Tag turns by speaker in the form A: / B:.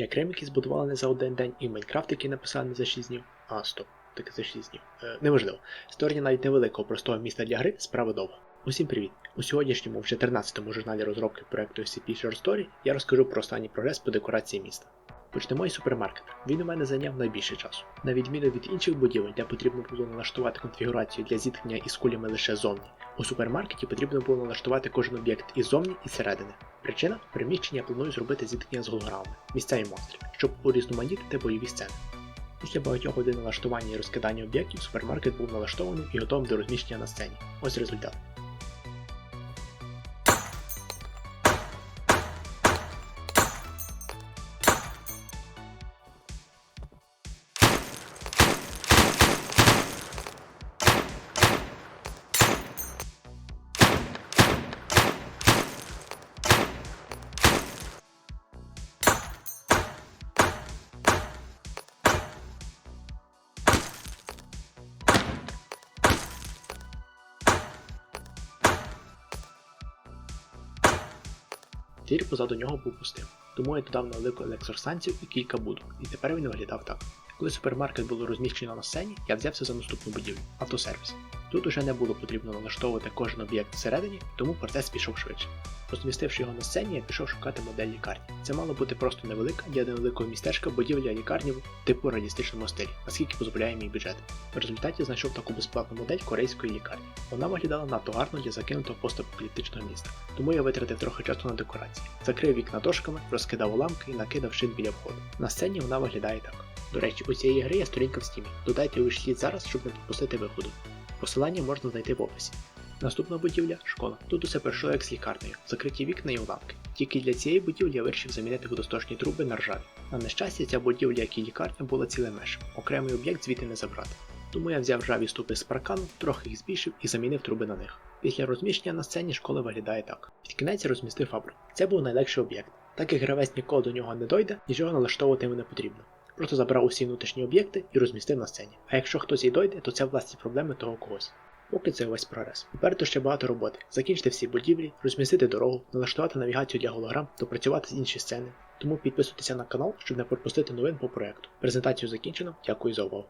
A: Як реміки збудували не за один день і Майнкрафт, який написали не за 6 днів. А, стоп, таки за 6 днів. Е, неможливо. Створення навіть невеликого простого міста для гри справа довга. Усім привіт! У сьогоднішньому, вже 13-му журналі розробки проекту SCP Short Story я розкажу про останній прогрес по декорації міста. Почнемо із супермаркета. Він у мене зайняв найбільше часу. На відміну від інших будівель, де потрібно було налаштувати конфігурацію для зіткнення із кулями лише зовні. У супермаркеті потрібно було налаштувати кожен об'єкт і зовні, і зсередини. Причина приміщення планую зробити зіткнення з голограмами, місця і монстрів, щоб урізноманітнити бойові сцени. Після багатьох годин налаштування і розкидання об'єктів супермаркет був налаштований і готовий до розміщення на сцені. Ось результат. Двір позаду нього був пустим, тому я додав невелику електростанцію і кілька будок, і тепер він виглядав так. Коли супермаркет було розміщено на сцені, я взявся за наступну будівлю автосервіс. Тут уже не було потрібно налаштовувати кожен об'єкт всередині, тому процес пішов швидше. Розмістивши його на сцені, я пішов шукати модель лікарні. Це мало бути просто невелика для невеликого містечка будівля лікарні в типу реалістичному стилі, наскільки дозволяє мій бюджет. В результаті знайшов таку безплатну модель корейської лікарні. Вона виглядала надто гарно для закинутого постапокаліптичного міста, тому я витратив трохи часу на декорації. Закрив вікна дошками, розкидав уламки і накидав шин біля входу. На сцені вона виглядає так. До речі, у цієї гри є сторінка в стімі. Додайте ваш слід зараз, щоб не пропустити виходу. Посилання можна знайти в описі. Наступна будівля школа. Тут усе пройшло як з лікарнею, закриті вікна і уламки. Тільки для цієї будівлі я вирішив замінити водосточні труби на ржаві. На нещастя, ця будівля, як і лікарня, була цілим мешем. Окремий об'єкт звідти не забрати. Тому я взяв ржаві ступи з паркану, трохи їх збільшив і замінив труби на них. Після розміщення на сцені школа виглядає так. Під кінець розмістив фабрику. Це був найлегший об'єкт. Так як гравець ніколи до нього не дойде, нічого налаштовувати йому не потрібно. Просто забрав усі внутрішні об'єкти і розмістив на сцені. А якщо хтось і дойде, то це власні проблеми того когось. Поки це весь прогрес. Попереду ще багато роботи. Закінчити всі будівлі, розмістити дорогу, налаштувати навігацію для голограм, допрацювати з інші сцени. Тому підписуйтеся на канал, щоб не пропустити новин по проекту. Презентацію закінчено. Дякую за увагу.